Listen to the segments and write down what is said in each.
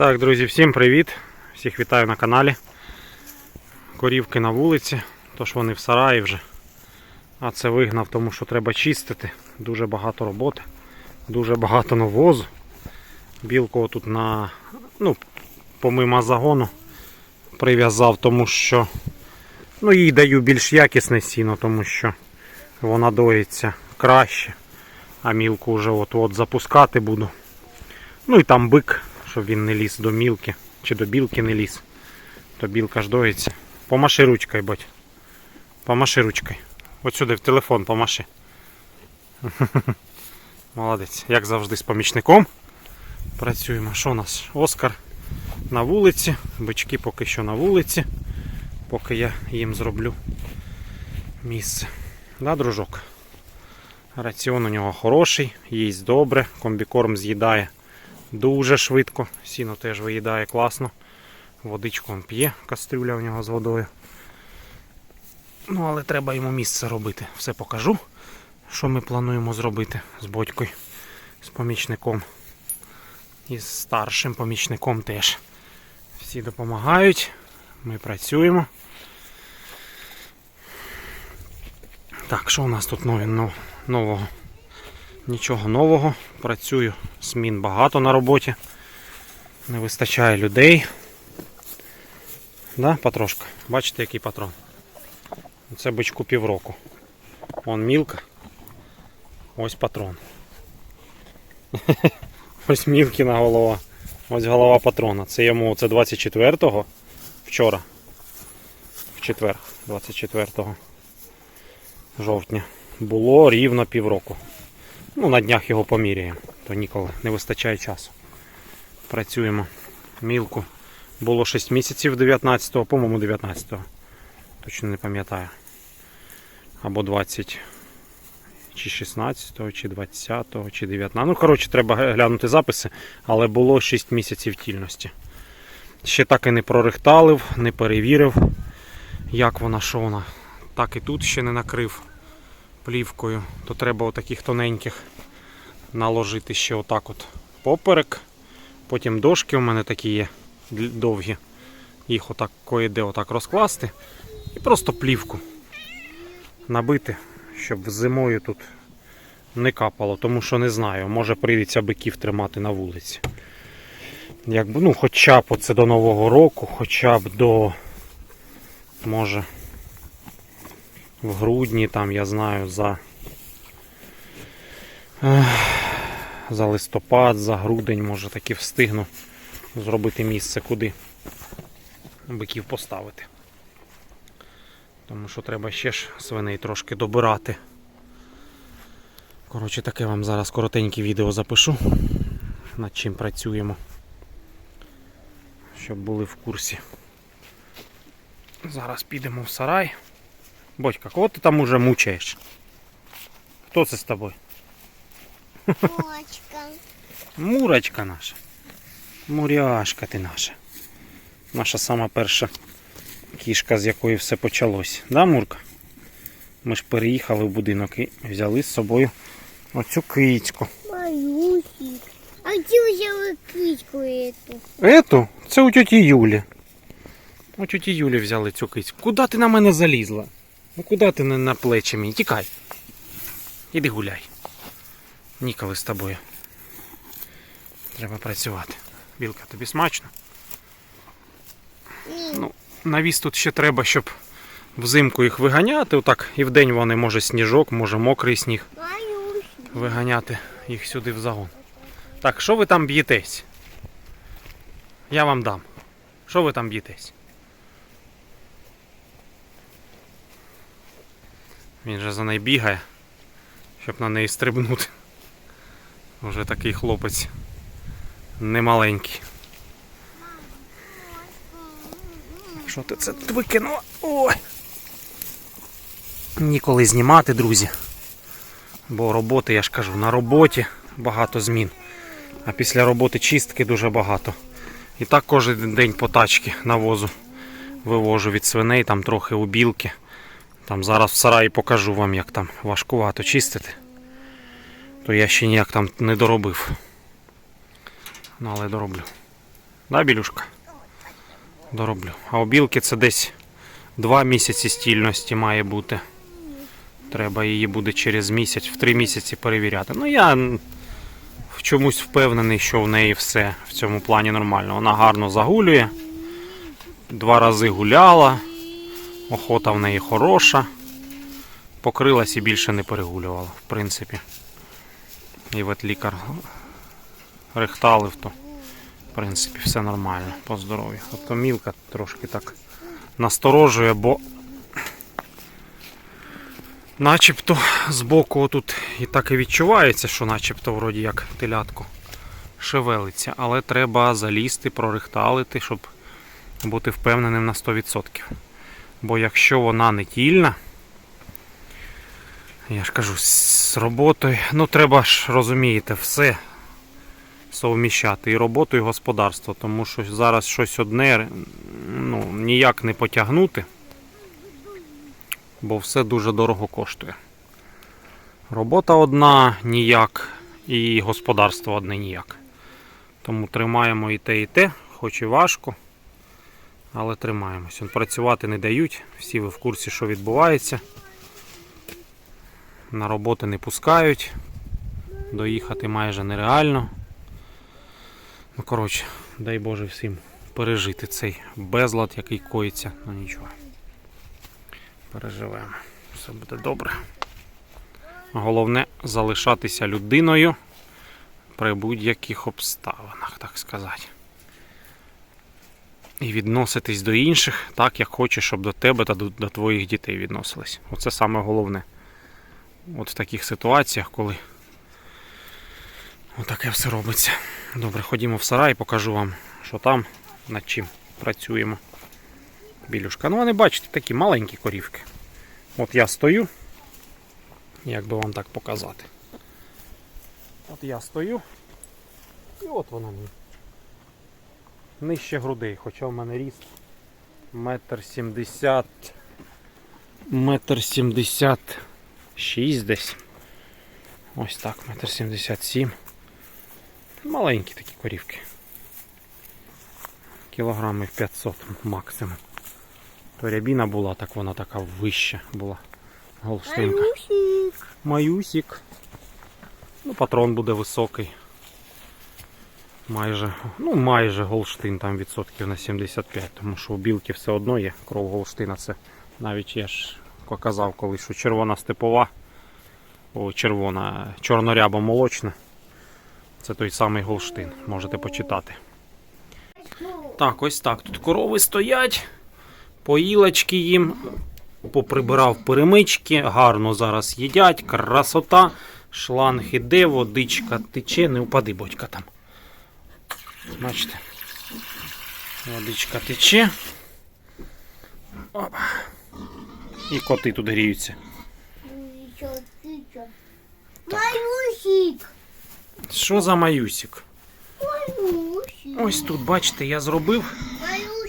Так, друзі, всім привіт! Всіх вітаю на каналі. Корівки на вулиці, тож вони в сараї вже. А це вигнав, тому що треба чистити. Дуже багато роботи, дуже багато навозу. Білку тут на, ну, помимо загону прив'язав, тому що ну, їй даю більш якісне сіно, тому що вона доїться краще. А мілку вже от-от запускати буду. Ну і там бик, щоб він не ліз до мілки, чи до білки не ліз. То білка ж доїться. Помаши ручкою, бать. Помаши ручкою. От сюди в телефон помаши. Молодець. Як завжди з помічником. Працюємо. Що у нас? Оскар на вулиці. Бички поки що на вулиці. Поки я їм зроблю місце. Да, дружок? Раціон у нього хороший, їсть добре, комбікорм з'їдає дуже швидко. Сіно теж виїдає класно. Водичку він п'є, кастрюля у нього з водою. Ну, але треба йому місце робити. Все покажу, що ми плануємо зробити з батькою, з помічником. І з старшим помічником теж. Всі допомагають, ми працюємо. Так, що у нас тут нові, нового? Нічого нового. Працюю. Змін багато на роботі. Не вистачає людей. Да, патрошка? Бачите, який патрон? Це бичку півроку. Вон мілка. Ось патрон. Ось мілкіна голова. Ось голова патрона. Це йому це 24-го вчора. В четвер, 24 жовтня. Було рівно півроку. Ну, на днях його поміряємо, то ніколи не вистачає часу. Працюємо. Мілку. Було 6 місяців 19-го, по-моєму, 19-го. Точно не пам'ятаю. Або 20. Чи 16-го, чи 20-го, чи 19-го. Ну, коротше, треба глянути записи, але було 6 місяців тільності. Ще так і не прорихталив, не перевірив, як вона, що вона. Так і тут ще не накрив плівкою, то треба отаких тоненьких наложити ще отак от поперек. Потім дошки у мене такі є довгі. Їх отак кое-де отак розкласти. І просто плівку набити, щоб зимою тут не капало, тому що не знаю, може прийдеться биків тримати на вулиці. Якби, ну, хоча б оце до Нового року, хоча б до може в грудні, там я знаю, за, за листопад, за грудень, може таки встигну зробити місце, куди биків поставити. Тому що треба ще ж свиней трошки добирати. Коротше, таке вам зараз коротеньке відео запишу, над чим працюємо. Щоб були в курсі. Зараз підемо в сарай. Бодька, кого ти там уже мучаєш? Хто це з тобою? Почка. Мурочка наша. Муряшка ти наша. Наша сама перша кішка, з якої все почалось. Да, Мурка? Ми ж переїхали в будинок і взяли з собою оцю кицьку. Малюсик. А где взяла кичку эту? Ету? Це у тьоті Юлі. У тьоті Юлі взяли цю кицьку. Куди ти на мене залізла? Ну куди ти не на плечі мені? Тікай. Іди гуляй. Ніколи з тобою. Треба працювати. Білка, тобі смачно? Ні. Ну, навіс тут ще треба, щоб взимку їх виганяти. Отак і вдень вони може сніжок, може мокрий сніг. Виганяти їх сюди в загон. Так, що ви там б'єтесь? Я вам дам. Що ви там б'єтесь? Він же за нею бігає, щоб на неї стрибнути. Уже такий хлопець немаленький. Що ти це викинула? Ой! Ніколи знімати, друзі. Бо роботи, я ж кажу, на роботі багато змін. А після роботи чистки дуже багато. І так кожен день по тачки навозу вивожу від свиней, там трохи у білки. Там зараз в сараї покажу вам, як там важкувато чистити. То я ще ніяк там не доробив. Ну, але дороблю. Да, білюшка? Дороблю. А у білки це десь 2 місяці стільності має бути. Треба її буде через місяць, в 3 місяці перевіряти. Ну я в чомусь впевнений, що в неї все в цьому плані нормально. Вона гарно загулює. Два рази гуляла. Охота в неї хороша. Покрилась і більше не перегулювала, в принципі. І ветлікар рихталив, то в принципі все нормально по здоров'ю. Тобто мілка трошки так насторожує, бо начебто збоку тут і так і відчувається, що начебто вроді як телятко шевелиться, але треба залізти, прорихталити, щоб бути впевненим на 100%. Бо якщо вона не тільна, я ж кажу, з роботою, ну треба ж розумієте, все совміщати і роботу, і господарство, тому що зараз щось одне ну, ніяк не потягнути, бо все дуже дорого коштує. Робота одна ніяк, і господарство одне ніяк. Тому тримаємо і те, і те, хоч і важко, але тримаємось. Працювати не дають, всі ви в курсі, що відбувається. На роботи не пускають, доїхати майже нереально. Ну, коротше, дай Боже всім пережити цей безлад, який коїться. Ну нічого. Переживемо. Все буде добре. Головне залишатися людиною при будь-яких обставинах, так сказати. І відноситись до інших так, як хочеш, щоб до тебе та до, до твоїх дітей відносились. Оце саме головне. От в таких ситуаціях, коли отаке все робиться. Добре, ходімо в сарай, покажу вам, що там, над чим працюємо. Білюшка. Ну, вони бачите, такі маленькі корівки. От я стою. Як би вам так показати? От я стою. І от вона мені. Нижче грудей, хоча в мене ріст метр сімдесят. Метр сімдесят шість десь. Ось так, метр сімдесят сім. Маленькі такі корівки. Кілограмів 500 максимум. То рябіна була, так вона така вища була. Голштинка. Малюсик. Маюсік. Ну, патрон буде високий. Майже, ну майже голштин там відсотків на 75, тому що у білки все одно є кров голштина. Це навіть я ж казав колись, що червона степова, о, червона, чорноряба молочна. Це той самий голштин, можете почитати. Так, ось так. Тут корови стоять, поїлочки їм, поприбирав перемички, гарно зараз їдять, красота, шланг іде, водичка тече, не упади, бодька там. Бачите, водичка тече. Опа. І коти тут гріються. Малюсик. Що за маюсік? Малюсик. Ось тут, бачите, я зробив,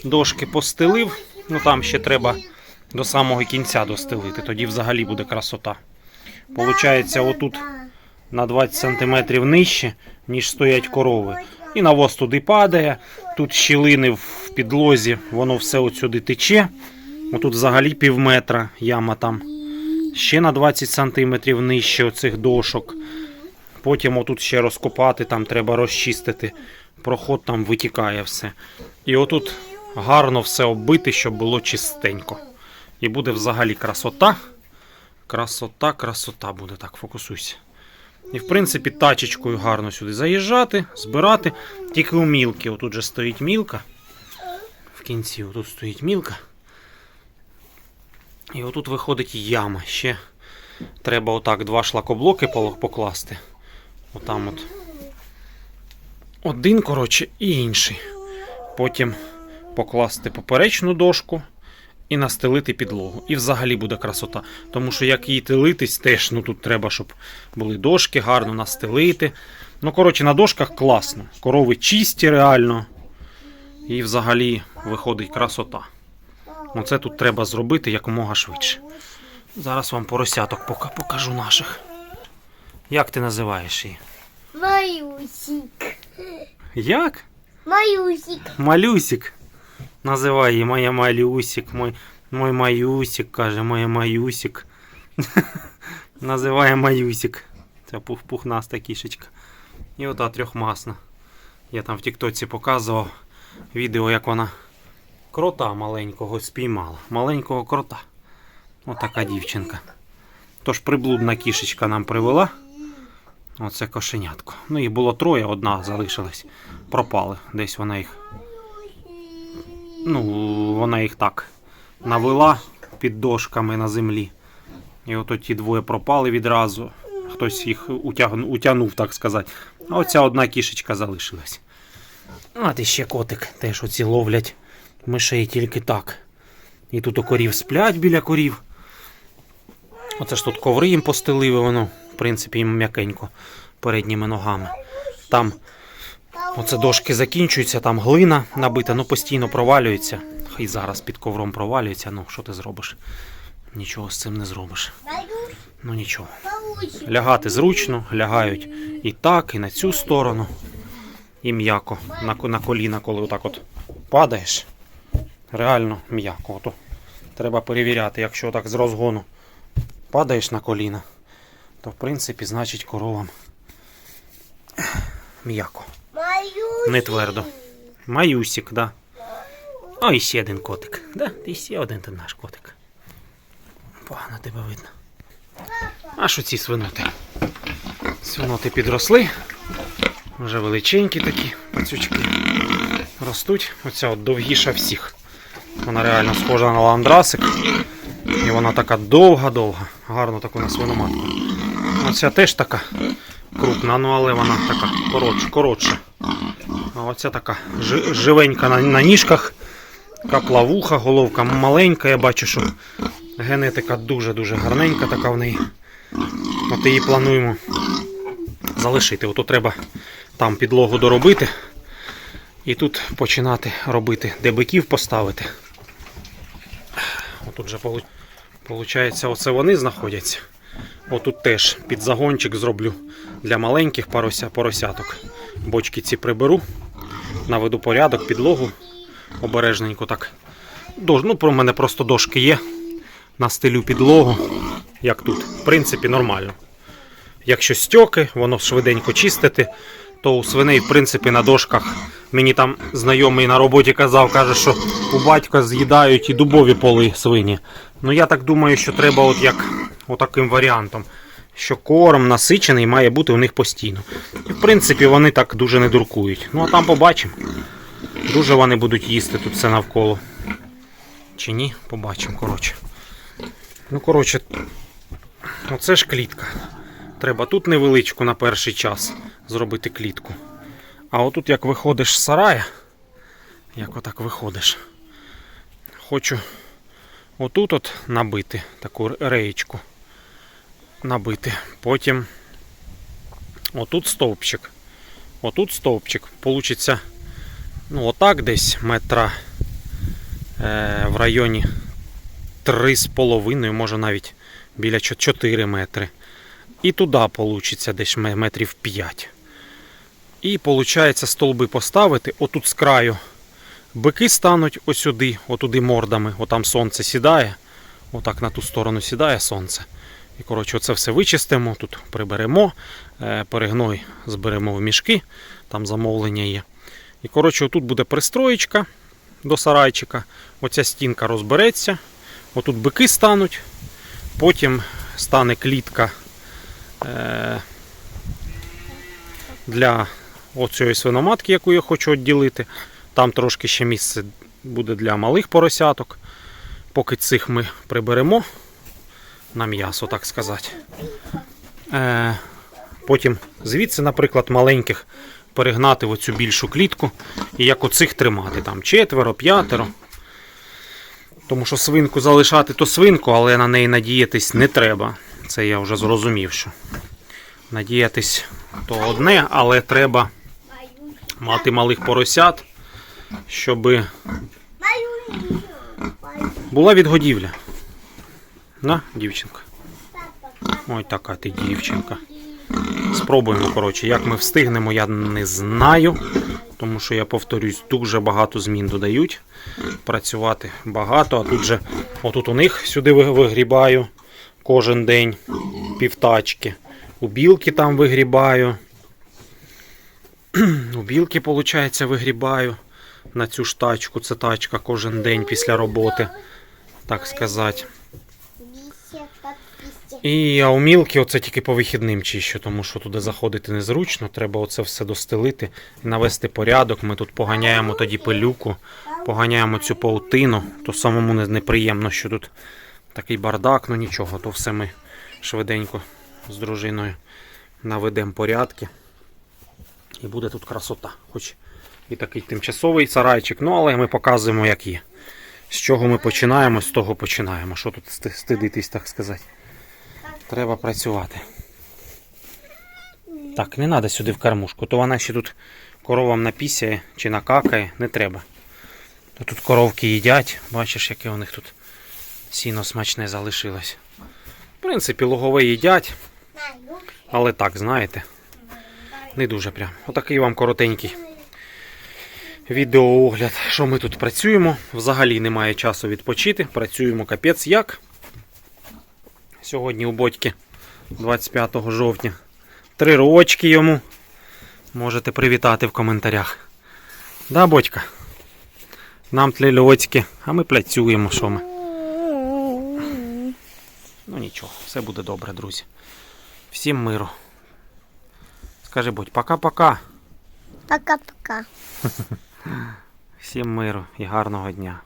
дошки постелив. Ну там ще треба до самого кінця достелити, тоді взагалі буде красота. Получається, отут на 20 см нижче, ніж стоять корови. І навоз туди падає. Тут щілини в підлозі, воно все от тече. Отут взагалі пів метра яма там. Ще на 20 см нижче оцих дошок. Потім отут ще розкопати, там треба розчистити. Проход там витікає все. І отут гарно все оббити, щоб було чистенько. І буде взагалі красота. Красота, красота буде так, фокусуйся. І в принципі тачечкою гарно сюди заїжджати, збирати. Тільки у мілки. Отут же стоїть мілка. В кінці отут стоїть мілка. І отут виходить яма. Ще треба отак два шлакоблоки покласти. Отам от. Один, коротше, і інший. Потім покласти поперечну дошку і настелити підлогу. І взагалі буде красота. Тому що як її телитись, теж ну тут треба, щоб були дошки, гарно настелити. Ну, коротше, на дошках класно. Корови чисті реально. І взагалі виходить красота. Ну це тут треба зробити якомога швидше. Зараз вам поросяток пока покажу наших. Як ти називаєш її? Малюсик. Як? Маюсик. Малюсик. Називай її моя малюсик, мой, мой маюсик, каже, моя маюсик. Називає маюсик. Це пух, пухнаста кішечка. І ота трьохмасна. Я там в Тіктоці показував відео, як вона крота маленького спіймала. Маленького крота. Отака дівчинка. Тож приблудна кішечка нам привела. Оце кошенятко. Ну їх було троє, одна залишилась. Пропали. Десь вона їх. Ну, вона їх так навела під дошками на землі. І от ті двоє пропали відразу. Хтось їх утягнув, утягнув, так сказати. А оця одна кішечка залишилась. А ти ще котик теж оці ловлять мишей тільки так. І тут у корів сплять біля корів. Оце ж тут коври їм постелили, воно, в принципі, їм м'якенько передніми ногами. Там оце дошки закінчуються, там глина набита, ну постійно провалюється. І зараз під ковром провалюється. Ну, що ти зробиш? Нічого з цим не зробиш. Ну нічого. Лягати зручно, лягають і так, і на цю сторону. І м'яко на, на коліна, коли отак от падаєш. Реально м'яко. Ото треба перевіряти, якщо так з розгону падаєш на коліна, то в принципі, значить коровам м'яко. Не твердо. Маюсик, да. О, і ще один котик. Да? І ще один ти наш котик. Погано тебе видно. А що ці свиноти? Свиноти підросли. Вже величенькі такі пацючки. Ростуть. Оця от довгіша всіх. Вона реально схожа на ландрасик. І вона така довга-довга. Гарно таку на свиноматку. Оця теж така крупна, ну але вона така коротша. коротша. А оця така живенька на, на ніжках, каплавуха, головка маленька. Я бачу, що генетика дуже-дуже гарненька така в неї. От її плануємо залишити. Ото треба там підлогу доробити. І тут починати робити, де биків поставити. Отут же получається, оце вони знаходяться. Отут теж під загончик зроблю для маленьких порося, поросяток. Бочки ці приберу, наведу порядок, підлогу обережненько так. Дож, ну, про мене просто дошки є. Настелю підлогу, як тут. В принципі, нормально. Якщо стьоки, воно швиденько чистити, то у свиней, в принципі, на дошках. Мені там знайомий на роботі казав, каже, що у батька з'їдають і дубові поли свині. Ну я так думаю, що треба от як отаким варіантом, що корм насичений має бути у них постійно. І в принципі вони так дуже не дуркують. Ну а там побачимо. Дуже вони будуть їсти тут все навколо. Чи ні, побачимо, коротше. Ну, коротше, оце ж клітка. Треба тут невеличку на перший час зробити клітку. А отут як виходиш з сарая, як отак виходиш, хочу отут от набити таку реєчку. Набити. Потім отут стовпчик. Отут стовпчик. Получиться ну, отак десь метра е, в районі 3,5, може навіть біля 4 метри. І туди вийде десь метрів 5. І виходить столби поставити отут з краю. Бики стануть осюди, отуди мордами, отам сонце сідає. Отак на ту сторону сідає сонце. І коротше, оце все вичистимо, тут приберемо, е, перегной зберемо в мішки, там замовлення є. І коротше, отут буде пристроєчка до сарайчика. Оця стінка розбереться. Отут бики стануть. Потім стане клітка е, для оцієї свиноматки, яку я хочу відділити. Там трошки ще місце буде для малих поросяток. Поки цих ми приберемо на м'ясо, так сказати. Е, потім звідси, наприклад, маленьких перегнати в оцю більшу клітку і як оцих тримати. Там четверо, п'ятеро. Тому що свинку залишати то свинку, але на неї надіятись не треба. Це я вже зрозумів, що надіятись то одне, але треба мати малих поросят, щоб була відгодівля. На, дівчинка. Ой, така ти дівчинка. З Попробуємо, коротше, як ми встигнемо, я не знаю. Тому що я повторюсь, дуже багато змін додають. Працювати багато, а тут же, отут у них сюди вигрібаю кожен день півтачки. У білки там вигрібаю. У білки, виходить, вигрібаю на цю ж тачку. Це тачка кожен день після роботи, так сказати. І а у мілки оце тільки по вихідним чищу, тому що туди заходити незручно. Треба оце все достелити навести порядок. Ми тут поганяємо тоді пилюку, поганяємо цю паутину, то самому не- неприємно, що тут такий бардак, ну нічого, то все ми швиденько з дружиною наведемо порядки. І буде тут красота. Хоч і такий тимчасовий сарайчик, ну але ми показуємо, як є. З чого ми починаємо, з того починаємо. Що тут стидитись, так сказати. Треба працювати. Так, не треба сюди в кормушку, то вона ще тут коровам напісяє чи накакає, не треба. То тут коровки їдять, бачиш, яке у них тут сіно смачне залишилось. В принципі, лугове їдять, але так, знаєте, не дуже прям. Отакий вам коротенький відеоогляд, що ми тут працюємо. Взагалі немає часу відпочити. Працюємо капець як. Сьогодні у Бодьки 25 жовтня. Три рочки йому. Можете привітати в коментарях. Да, Бодька? Нам тлельоцьки, а ми працюємо, що ми. Ну нічого, все буде добре, друзі. Всім миру. Скажи, будь пока-пока. Пока-пока. Всім миру і гарного дня.